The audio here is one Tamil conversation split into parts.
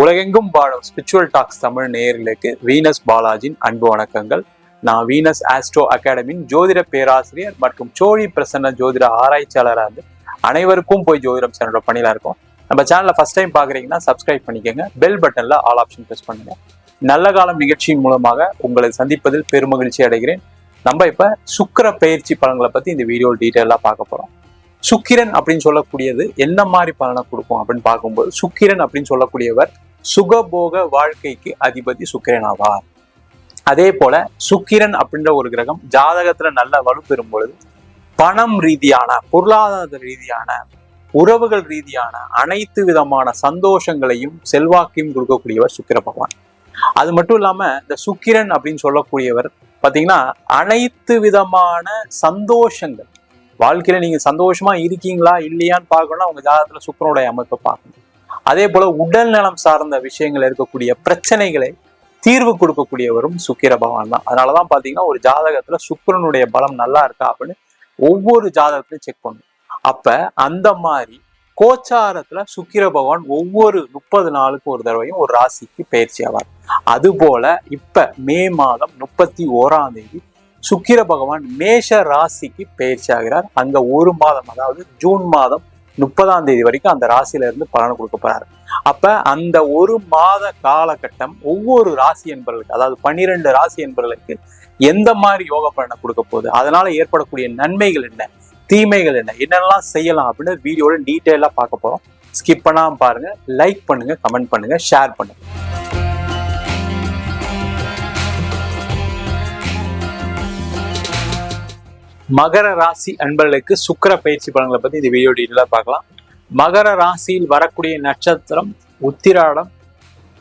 உலகெங்கும் வாழும் ஸ்பிரிச்சுவல் டாக்ஸ் தமிழ் நேயர்களுக்கு வீனஸ் பாலாஜின் அன்பு வணக்கங்கள். நான் வீனஸ் ஆஸ்ட்ரோ அகாடமியின் ஜோதிட பேராசிரியர் மற்றும் சோழி பிரசன்ன ஜோதிட ஆராய்ச்சியாளராக இருந்து அனைவருக்கும் போய் ஜோதிடம் சேனலோட பணியில இருக்கும். நம்ம சேனலை ஃபர்ஸ்ட் டைம் பார்க்குறீங்கன்னா சப்ஸ்கிரைப் பண்ணிக்கோங்க. பெல் பட்டனில் ஆல் ஆப்ஷன் ப்ரெஸ் பண்ணுங்க. நல்ல காலம் நிகழ்ச்சியின் மூலமாக உங்களை சந்திப்பதில் பெருமகிழ்ச்சி அடைகிறேன். நம்ம இப்போ சுக்கிர பயிற்சி பலன்களை பற்றி இந்த வீடியோ டீட்டெயிலாக பார்க்க போகிறோம் சுக்கிரன் அப்படின்னு சொல்லக்கூடியது என்ன மாதிரி பலனை கொடுக்கும் அப்படின்னு பார்க்கும்போது சுக்கிரன் அப்படின்னு சொல்லக்கூடியவர் சுகபோக வாழ்க்கைக்கு அதிபதி சுக்கிரன் ஆவார். அதே போல சுக்கிரன் அப்படின்ற ஒரு கிரகம் ஜாதகத்துல நல்ல வலு பெறும் பொழுது பணம் ரீதியான பொருளாதார ரீதியான உறவுகள் ரீதியான அனைத்து விதமான சந்தோஷங்களையும் செல்வாக்கையும் கொடுக்கக்கூடியவர் சுக்கிர பகவான். அது மட்டும் இல்லாம இந்த சுக்கிரன் அப்படின்னு சொல்லக்கூடியவர் பாத்தீங்கன்னா அனைத்து விதமான சந்தோஷங்கள். வாழ்க்கையில நீங்க சந்தோஷமா இருக்கீங்களா இல்லையான்னு பார்க்கணும்னா உங்க ஜாதகத்துல சுக்கிரனுடைய அமைப்பை பார்க்கணும். அதே போல உடல் நலம் சார்ந்த விஷயங்கள் இருக்கக்கூடிய பிரச்சனைகளை தீர்வு கொடுக்கக்கூடியவரும் சுக்கிர பகவான் தான். அதனாலதான் பாத்தீங்கன்னா ஒரு ஜாதகத்துல சுக்கிரனுடைய பலம் நல்லா இருக்கா அப்படின்னு ஒவ்வொரு ஜாதகத்திலையும் செக் பண்ணும். அப்ப அந்த மாதிரி கோச்சாரத்துல சுக்கிர பகவான் ஒவ்வொரு முப்பது நாளுக்கு ஒரு தடவையும் ஒரு ராசிக்கு பயிற்சி ஆவார். அது போல இப்ப மே மாதம் முப்பத்தி ஓராம் தேதி சுக்கிர பகவான் மேஷ ராசிக்கு பயிற்சி ஆகிறார். அங்க ஒரு மாதம் அதாவது ஜூன் மாதம் முப்பதாம் தேதி வரைக்கும் அந்த ராசியில இருந்து பலன் கொடுக்க போறாரு. அப்ப அந்த ஒரு மாத காலகட்டம் ஒவ்வொரு ராசி என்பவர்களுக்கு அதாவது பன்னிரெண்டு ராசி என்பவர்களுக்கு எந்த மாதிரி யோக பலனை கொடுக்க போகுது? அதனால ஏற்படக்கூடிய நன்மைகள் என்ன? தீமைகள் என்ன? என்னெல்லாம் செய்யலாம் அப்படின்னு வீடியோவில் டீட்டெயிலாக பார்க்க போகிறோம் ஸ்கிப் பண்ணாமல் பாருங்க லைக் பண்ணுங்க கமெண்ட் பண்ணுங்க ஷேர் பண்ணுங்க. மகர ராசி அன்பர்களுக்கு சுக்கிர பயிற்சி பலன்களை பத்தி இந்த வீடியோ டீட்டெயிலாக பார்க்கலாம். மகர ராசியில் வரக்கூடிய நட்சத்திரம் உத்திராடம்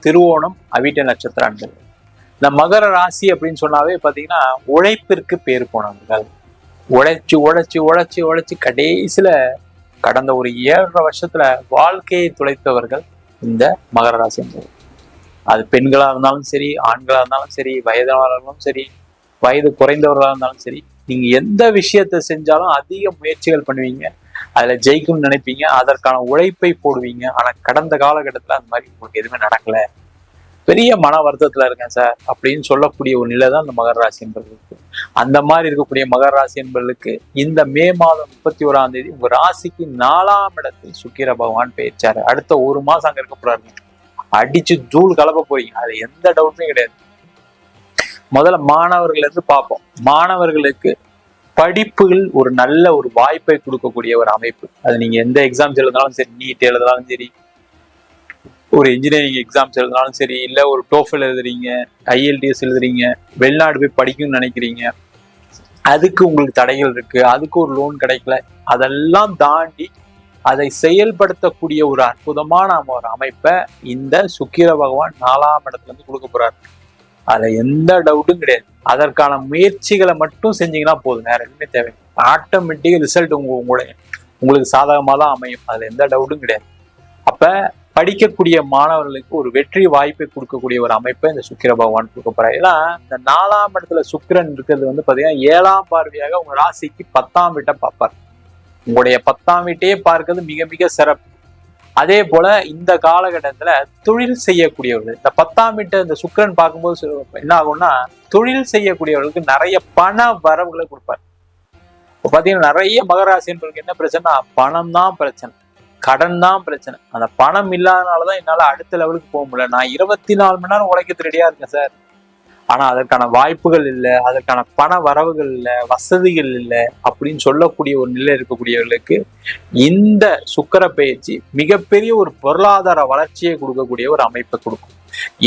திருவோணம் அவிட்ட நட்சத்திர அன்பர்கள். இந்த மகர ராசி அப்படின்னு சொன்னாவே பார்த்தீங்கன்னா உழைப்பிற்கு பேர் போனவர்கள். உழைச்சி உழைச்சி உழைச்சி உழைச்சி கடைசியில கடந்த ஒரு ஏழரை வருஷத்துல வாழ்க்கையை துளைத்தவர்கள் இந்த மகர ராசி என்பது அது பெண்களாக இருந்தாலும் சரி ஆண்களாக இருந்தாலும் சரி வயதானவர்களும் சரி வயது குறைந்தவர்களாக இருந்தாலும் சரி நீங்க எந்த விஷயத்த செஞ்சாலும் அதிக முயற்சிகள் பண்ணுவீங்க. அதுல ஜெயிக்கும்னு நினைப்பீங்க. அதற்கான உழைப்பை போடுவீங்க. ஆனா கடந்த காலகட்டத்துல அந்த மாதிரி உங்களுக்கு எதுவுமே நடக்கல. பெரிய மன வருத்தத்துல இருக்கேன் சார். அப்படின்னு சொல்லக்கூடிய ஒரு நிலை தான் இந்த மகர ராசி என்பர்களுக்கு அந்த மாதிரி இருக்கக்கூடிய மகர ராசி என்பர்களுக்கு இந்த மே மாதம் முப்பத்தி ஓராம் தேதி உங்க ராசிக்கு நாலாம் இடத்தில் சுக்கிர பகவான் பெயர்ச்சாரு. அடுத்த ஒரு மாசம் அங்க இருக்க போறாருங்க. அடிச்சு தூள் கலப்ப போறீங்க. அது எந்த டவுட்டுமே கிடையாது. முதல்ல மாணவர்கள் இருந்து பார்ப்போம். மாணவர்களுக்கு படிப்புகள் ஒரு நல்ல ஒரு வாய்ப்பை கொடுக்கக்கூடிய ஒரு அமைப்பு. அது நீங்க எந்த எக்ஸாம்ஸ் எழுதினாலும் சரி நீட் எழுதினாலும் சரி ஒரு இன்ஜினியரிங் எக்ஸாம்ஸ் எழுதினாலும் சரி இல்லை ஒரு டோஃபல் எழுதுறீங்க ஐஎல்டிஎஸ் எழுதுறீங்க வெளிநாடு போய் படிக்கணும்னு நினைக்கிறீங்க அதுக்கு உங்களுக்கு தடைகள் இருக்கு அதுக்கு ஒரு லோன் கிடைக்கல அதெல்லாம் தாண்டி அதை செயல்படுத்தக்கூடிய ஒரு அற்புதமான ஒரு அமைப்பை இந்த சுக்கிர பகவான் நாலாம் இடத்துல இருந்து கொடுக்க போறாரு. அதுல எந்த டவுட்டும் கிடையாது. அதற்கான முயற்சிகளை மட்டும் செஞ்சீங்கன்னா போதும். வேற எதுவுமே தேவை ஆட்டோமேட்டிக் ரிசல்ட் உங்க உங்களுடைய உங்களுக்கு சாதகமாக தான் அமையும். அதுல எந்த டவுட்டும் கிடையாது. அப்ப படிக்கக்கூடிய மாணவர்களுக்கு ஒரு வெற்றி வாய்ப்பை கொடுக்கக்கூடிய ஒரு அமைப்பை இந்த சுக்கிர பகவான் கொடுக்க போறாரு. ஏன்னா இந்த நாலாம் இடத்துல சுக்கிரன் இருக்கிறது வந்து பாத்தீங்கன்னா ஏழாம் பார்வையாக உங்க ராசிக்கு பத்தாம் வீட்டை பார்ப்பார். உங்களுடைய பத்தாம் வீட்டையே பார்க்கிறது மிக மிக சிறப்பு. அதே போல இந்த காலகட்டத்துல தொழில் செய்யக்கூடியவர்கள் இந்த பத்தாம் மீட்டர் இந்த சுக்கிரன் பார்க்கும்போது என்ன ஆகும்னா தொழில் செய்யக்கூடியவர்களுக்கு நிறைய பண வரவுகளை கொடுப்பார். இப்போ பார்த்தீங்கன்னா நிறைய மகராசி என்பவர்களுக்கு என்ன பிரச்சனைனா பணம் தான் பிரச்சனை. கடன் தான் பிரச்சனை. அந்த பணம் இல்லாதனாலதான் என்னால அடுத்த லெவலுக்கு போக முடியல. நான் இருபத்தி நாலு மணி நேரம் உழைக்க ரெடியா இருக்கேன் சார். ஆனா அதற்கான வாய்ப்புகள் இல்லை அதற்கான பண வரவுகள் இல்லை வசதிகள் இல்லை அப்படின்னு சொல்லக்கூடிய ஒரு நிலை இருக்கக்கூடியவர்களுக்கு இந்த சுக்கர பயிற்சி மிகப்பெரிய ஒரு பொருளாதார வளர்ச்சியை கொடுக்கக்கூடிய ஒரு அமைப்பை கொடுக்கும்.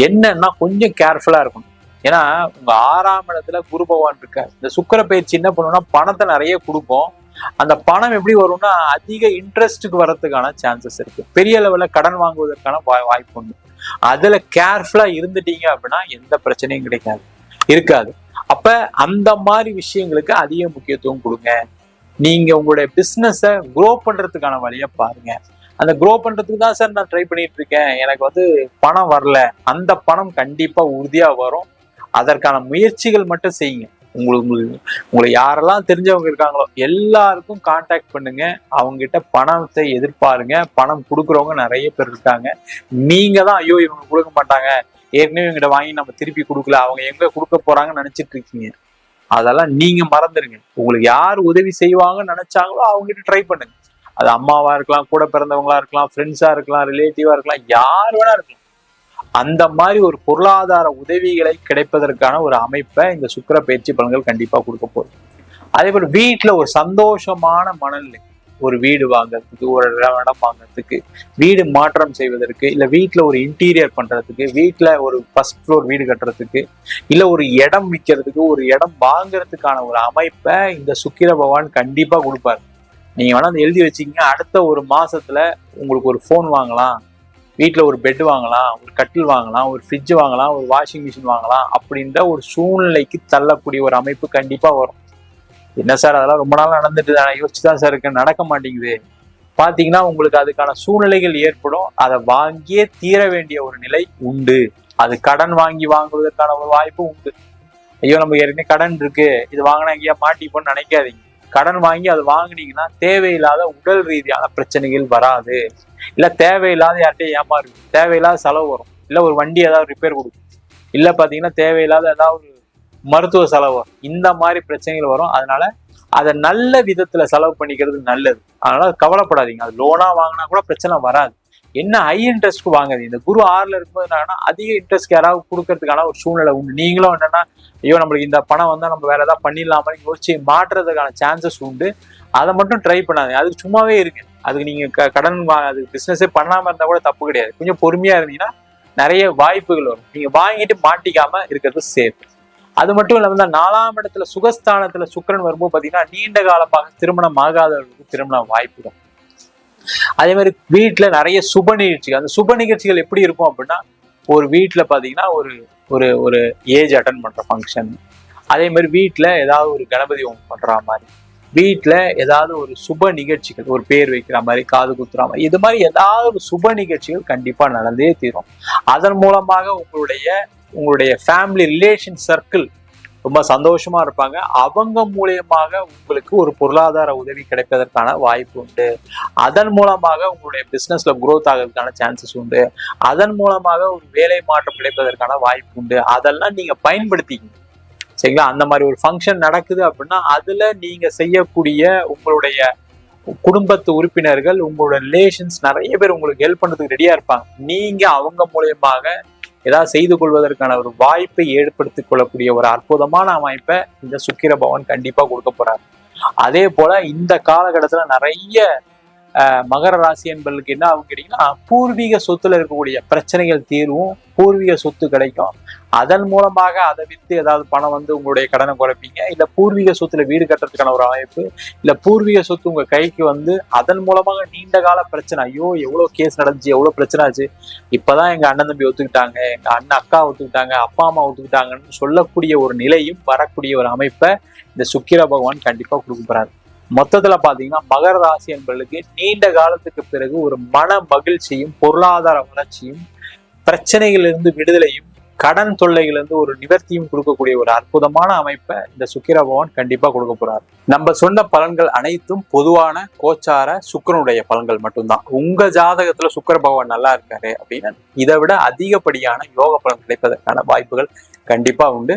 என்னன்னா கொஞ்சம் கேர்ஃபுல்லா இருக்கணும். ஏன்னா உங்க ஆறாம் இடத்துல குரு பகவான் இருக்கார். இந்த சுக்கர பயிற்சி என்ன பண்ணுவோம்னா பணத்தை நிறைய கொடுக்கும் அந்த பணம் எப்படி வரும்னா அதிக இன்ட்ரெஸ்ட்டுக்கு வரதுக்கான சான்சஸ் இருக்கு. பெரிய லெவல்ல கடன் வாங்குவதற்கான வாய் வாய்ப்பு உண்டு. அதுல கேர்ஃபுல்லா இருந்துட்டீங்க அப்படின்னா எந்த பிரச்சனையும் கிடைக்காது. இருக்காது. அப்ப அந்த மாதிரி விஷயங்களுக்கு அதிக முக்கியத்துவம் கொடுங்க. நீங்க உங்களுடைய பிசினஸ குரோ பண்றதுக்கான வழியை பாருங்க. அந்த குரோ பண்றதுக்கு தான் சார் நான் ட்ரை பண்ணிட்டு இருக்கேன். எனக்கு வந்து பணம் வரல. அந்த பணம் கண்டிப்பா உறுதியா வரும். அதற்கான முயற்சிகள் மட்டும் செய்யுங்க. உங்களுக்கு உங்களுக்கு- உங்களுக்கு யாரெல்லாம் தெரிஞ்சவங்க இருக்காங்களோ எல்லாருக்கும் காண்டாக்ட் பண்ணுங்க. அவங்ககிட்ட பணத்தை எதிர்பாருங்க. பணம் கொடுக்குறவங்க நிறைய பேர் இருக்காங்க. நீங்க தான் ஐயோ இவங்க கொடுக்க மாட்டாங்க. ஏற்கனவே இவங்கிட்ட வாங்கி நம்ம திருப்பி கொடுக்கல. அவங்க எங்க கொடுக்க போறாங்கன்னு நினைச்சிட்டு இருக்கீங்க. அதெல்லாம் நீங்க மறந்துடுங்க உங்களுக்கு யார் உதவி செய்வாங்கன்னு நினைச்சாங்களோ அவங்க கிட்ட ட்ரை பண்ணுங்க. அது அம்மாவா இருக்கலாம் கூட பிறந்தவங்களா இருக்கலாம் ஃப்ரெண்ட்ஸா இருக்கலாம் ரிலேட்டிவா இருக்கலாம் யார் வேணா இருக்கலாம். அந்த மாதிரி ஒரு பொருளாதார உதவிகளை கிடைப்பதற்கான ஒரு அமைப்பை இந்த சுக்கிர பயிற்சி பலன்கள் கண்டிப்பாக கொடுக்க போகுது. அதே போல் வீட்டில் ஒரு சந்தோஷமான மனநிலை. ஒரு வீடு வாங்குறதுக்கு ஒரு இடம் இடம் வாங்குறதுக்கு வீடு மாற்றம் செய்வதற்கு இல்லை வீட்டில் ஒரு இன்டீரியர் பண்ணுறதுக்கு வீட்டில் ஒரு ஃபர்ஸ்ட் ஃப்ளோர் வீடு கட்டுறதுக்கு இல்லை ஒரு இடம் விற்கிறதுக்கு ஒரு இடம் வாங்குறதுக்கான ஒரு அமைப்பை இந்த சுக்கிர பகவான் கண்டிப்பாக கொடுப்பாரு. நீங்கள் வேணால் அதை எழுதி வச்சீங்க அடுத்த ஒரு மாதத்தில் உங்களுக்கு ஒரு ஃபோன் வாங்கலாம். வீட்டில் ஒரு பெட் வாங்கலாம் ஒரு கட்டில் வாங்கலாம் ஒரு ஃப்ரிட்ஜ் வாங்கலாம் ஒரு வாஷிங் மிஷின் வாங்கலாம் அப்படின்ற ஒரு சூழ்நிலைக்கு தள்ளக்கூடிய ஒரு அமைப்பு கண்டிப்பாக வரும். என்ன சார் அதெல்லாம் ரொம்ப நாள் நடந்துட்டு தான் யோசிச்சு தான் சார் இருக்கேன். நடக்க மாட்டேங்குது. பார்த்தீங்கன்னா உங்களுக்கு அதுக்கான சூழ்நிலைகள் ஏற்படும். அதை வாங்கியே தீர வேண்டிய ஒரு நிலை உண்டு. அது கடன் வாங்கி வாங்குவதற்கான ஒரு வாய்ப்பு உண்டு. ஐயோ நம்ம ஏற்கனவே கடன் இருக்கு. இது வாங்கினா எங்கேயா மாட்டிப்போன்னு நினைக்காதீங்க. கடன் வாங்கி அது வாங்குனீங்கன்னா தேவையில்லாத உடல் ரீதியான பிரச்சனைகள் வராது. இல்லை தேவையில்லாத யார்கிட்டயும் ஏமாறு தேவையில்லாத செலவு வரும். இல்லை ஒரு வண்டி ஏதாவது ரிப்பேர் கொடுக்கும். இல்லை பார்த்தீங்கன்னா தேவையில்லாத ஏதாவது மருத்துவ செலவு வரும். இந்த மாதிரி பிரச்சனைகள் வரும். அதனால அதை நல்ல விதத்தில் செலவு பண்ணிக்கிறது நல்லது. அதனால கவலைப்படாதீங்க. அது லோனாக வாங்கினா கூட பிரச்சனை வராது. என்ன ஹை இன்ட்ரெஸ்ட்க்கு வாங்குது இந்த குரு ஆறுல இருக்கும்போது என்னன்னா அதிக இன்ட்ரெஸ்ட் யாராவது கொடுக்கறதுக்கான ஒரு சூழ்நிலை உண்டு. நீங்களும் என்னன்னா ஐயோ நம்மளுக்கு இந்த பணம் வந்தா நம்ம வேற ஏதாவது பண்ணிடலாமா யோசிச்சு மாற்றுறதுக்கான சான்சஸ் உண்டு. அதை மட்டும் ட்ரை பண்ணாதீங்க. அதுக்கு சும்மாவே இருக்கு அதுக்கு நீங்க க- கடன் வா- அது பிசினஸே பண்ணாம இருந்தா கூட தப்பு கிடையாது. கொஞ்சம் பொறுமையா இருந்தீங்கன்னா நிறைய வாய்ப்புகள் வரும். நீங்க வாங்கிட்டு மாட்டிக்காம இருக்கிறது சேஃப் அது மட்டும் இல்லாமல் இந்த நாலாம் இடத்துல சுகஸ்தானத்துல சுக்கிரன் வரும்போது பாத்தீங்கன்னா நீண்ட காலமாக திருமணம் ஆகாதவர்களுக்கு திருமண வாய்ப்புகள் அதே மாதிரி வீட்டில் நிறைய சுப நிகழ்ச்சிகள். அந்த சுப நிகழ்ச்சிகள் எப்படி இருக்கும் அப்படின்னா ஒரு வீட்டில் பார்த்தீங்கன்னா ஒரு ஒரு ஒரு ஏஜ் அட்டன் பண்ணுற ஃபங்க்ஷன் அதே மாதிரி வீட்டில் ஏதாவது ஒரு கணபதி ஹோமம் பண்ணுற மாதிரி. வீட்டில் ஏதாவது ஒரு சுப நிகழ்ச்சிகள் ஒரு பேர் வைக்கிற மாதிரி காது குத்துற மாதிரி. இது மாதிரி ஏதாவது ஒரு சுப நிகழ்ச்சிகள் கண்டிப்பாக நடந்தே தீரும். அதன் மூலமாக உங்களுடைய உங்களுடைய ஃபேமிலி ரிலேஷன் சர்க்கிள் ரொம்ப சந்தோஷமா இருப்பாங்க. அவங்க மூலியமாக உங்களுக்கு ஒரு பொருளாதார உதவி கிடைப்பதற்கான வாய்ப்பு உண்டு. அதன் மூலமாக உங்களுடைய பிஸ்னஸ்ல குரோத் ஆகிறதுக்கான சான்சஸ் உண்டு. அதன் மூலமாக ஒரு வேலை மாற்றம் கிடைப்பதற்கான வாய்ப்பு உண்டு. அதெல்லாம் நீங்க பயன்படுத்திக்கணும். சரிங்களா? அந்த மாதிரி ஒரு ஃபங்க்ஷன் நடக்குது அப்படின்னா அதுல நீங்க செய்யக்கூடிய உங்களுடைய குடும்பத்து உறுப்பினர்கள் உங்களோட ரிலேஷன்ஸ் நிறைய பேர் உங்களுக்கு ஹெல்ப் பண்ணுறதுக்கு ரெடியா இருப்பாங்க. நீங்க அவங்க மூலியமாக ஏதாவது செய்து கொள்வதற்கான ஒரு வாய்ப்பை ஏற்படுத்திக் கொள்ளக்கூடிய ஒரு அற்புதமான அமைப்பை இந்த சுக்கிர பவன் கண்டிப்பா கொடுக்க போறாரு. அதே போல இந்த காலகட்டத்துல நிறைய மகர ராசி என்பதற்கு என்ன ஆகும் கேட்டீங்கன்னா பூர்வீக சொத்துல இருக்கக்கூடிய பிரச்சனைகள் தீர்வும் பூர்வீக சொத்து கிடைக்கும். அதன் மூலமாக அதை வித்து ஏதாவது பணம் வந்து உங்களுடைய கடனை குறைப்பீங்க. இல்ல பூர்வீக சொத்துல வீடு கட்டுறதுக்கான ஒரு அமைப்பு இல்ல பூர்வீக சொத்து உங்க கைக்கு வந்து அதன் மூலமாக நீண்ட கால பிரச்சனை ஐயோ எவ்வளவு கேஸ் நடந்துச்சு எவ்வளவு பிரச்சனை ஆச்சு. இப்பதான் எங்க அண்ணன் தம்பி ஒத்துக்கிட்டாங்க எங்க அண்ணன் அக்கா ஒத்துக்கிட்டாங்க அப்பா அம்மா ஒத்துக்கிட்டாங்கன்னு சொல்லக்கூடிய ஒரு நிலையும் வரக்கூடிய ஒரு அமைப்பை இந்த சுக்கிர பகவான் கண்டிப்பா கொடுக்க போறாரு. மொத்தத்துல பாத்தீங்கன்னா மகர ராசி என்பவர்களுக்கு நீண்ட காலத்துக்கு பிறகு ஒரு மன மகிழ்ச்சியும் பொருளாதார வளர்ச்சியும் பிரச்சனைகளிலிருந்து விடுதலையும் கடன் தொல்லைகளிலிருந்து ஒரு நிவர்த்தியும் கொடுக்கக்கூடிய ஒரு அற்புதமான அமைப்பை இந்த சுக்கிர பகவான் கண்டிப்பா கொடுக்க போறார். நம்ம சொன்ன பலன்கள் அனைத்தும் பொதுவான கோச்சார சுக்கிரனுடைய பலன்கள் மட்டும்தான். உங்க ஜாதகத்துல சுக்கர பகவான் நல்லா இருக்காரு அப்படின்னு இதை விட அதிகப்படியான யோக பலன் கிடைப்பதற்கான வாய்ப்புகள் கண்டிப்பா உண்டு.